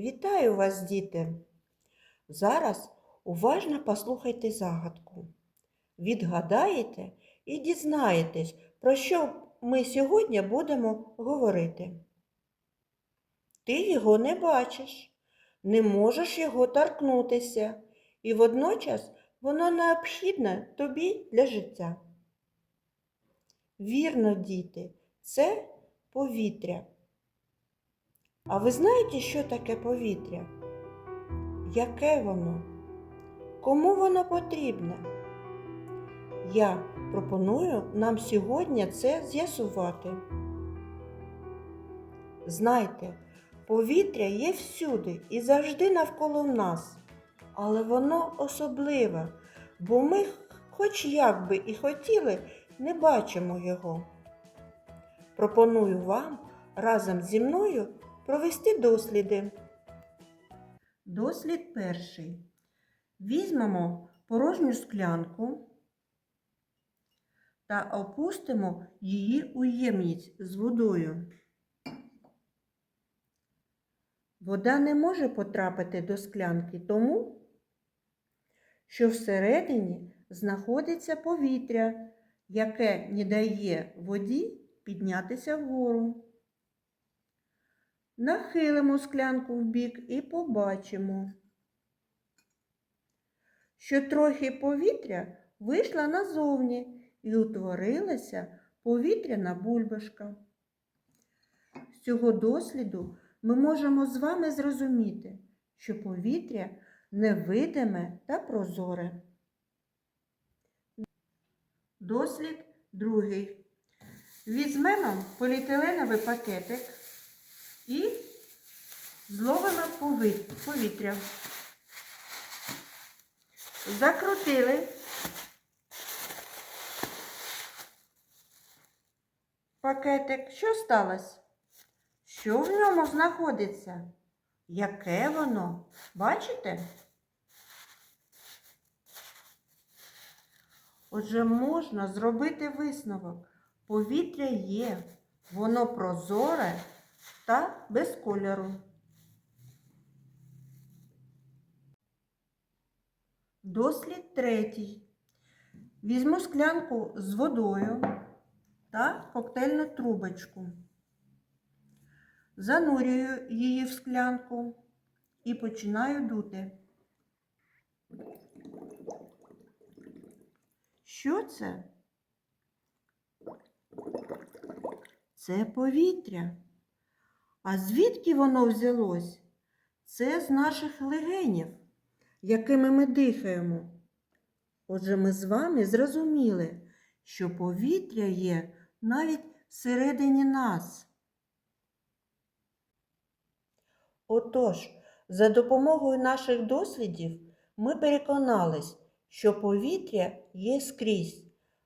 Вітаю вас, діти! Зараз уважно послухайте загадку. Відгадаєте і дізнаєтесь, про що ми сьогодні будемо говорити. Ти його не бачиш, не можеш його торкнутися, і водночас воно необхідне тобі для життя. Вірно, діти, це повітря. А ви знаєте, що таке повітря? Яке воно? Кому воно потрібне? Я пропоную нам сьогодні це з'ясувати. Знайте, повітря є всюди і завжди навколо нас, але воно особливе, бо ми, хоч як би і хотіли, не бачимо його. Пропоную вам разом зі мною провести досліди. Дослід перший. Візьмемо порожню склянку та опустимо її у ємність з водою. Вода не може потрапити до склянки тому, що всередині знаходиться повітря, яке не дає воді піднятися вгору. Нахилимо склянку вбік і побачимо, що трохи повітря вийшла назовні і утворилася повітряна бульбашка. З цього досліду ми можемо з вами зрозуміти, що повітря невидиме та прозоре. Дослід другий. Візьмемо поліетиленовий пакетик і зловимо повітря. Закрутили. Пакетик, що сталося? Що в ньому знаходиться? Яке воно? Бачите? Отже, можна зробити висновок. Повітря є, воно прозоре та без кольору. Дослід третій. Візьму склянку з водою та коктейльну трубочку. Занурюю її в склянку і починаю дути. Що це? Це повітря. А звідки воно взялось? Це з наших легенів, якими ми дихаємо. Отже, ми з вами зрозуміли, що повітря є навіть всередині нас. Отож, за допомогою наших дослідів ми переконались, що повітря є скрізь.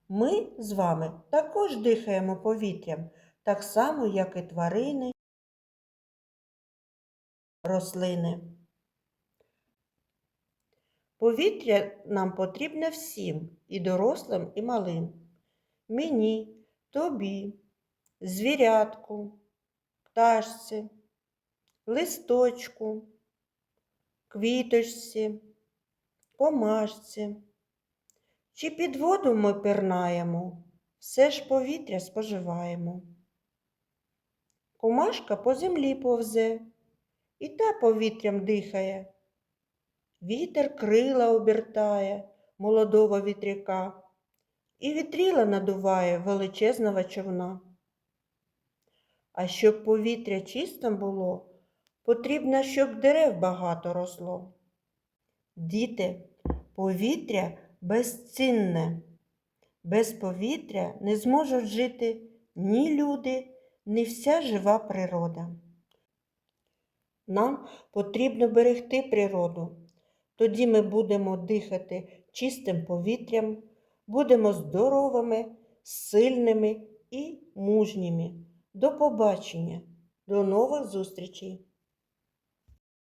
Ми з вами також дихаємо повітрям, так само, як і тварини, рослини. Повітря нам потрібне всім, і дорослим, і малим. Мені, тобі, звірятку, пташці, листочку, квіточці, комашці. Чи під воду ми пірнаємо, все ж повітря споживаємо. Комашка по землі повзе, і та повітрям дихає. Вітер крила обертає молодого вітряка, і вітріла надуває величезного човна. А щоб повітря чистим було, потрібно, щоб дерев багато росло. Діти, повітря безцінне. Без повітря не зможуть жити ні люди, ні вся жива природа. Нам потрібно берегти природу. Тоді ми будемо дихати чистим повітрям, будемо здоровими, сильними і мужніми. До побачення, до нових зустрічей!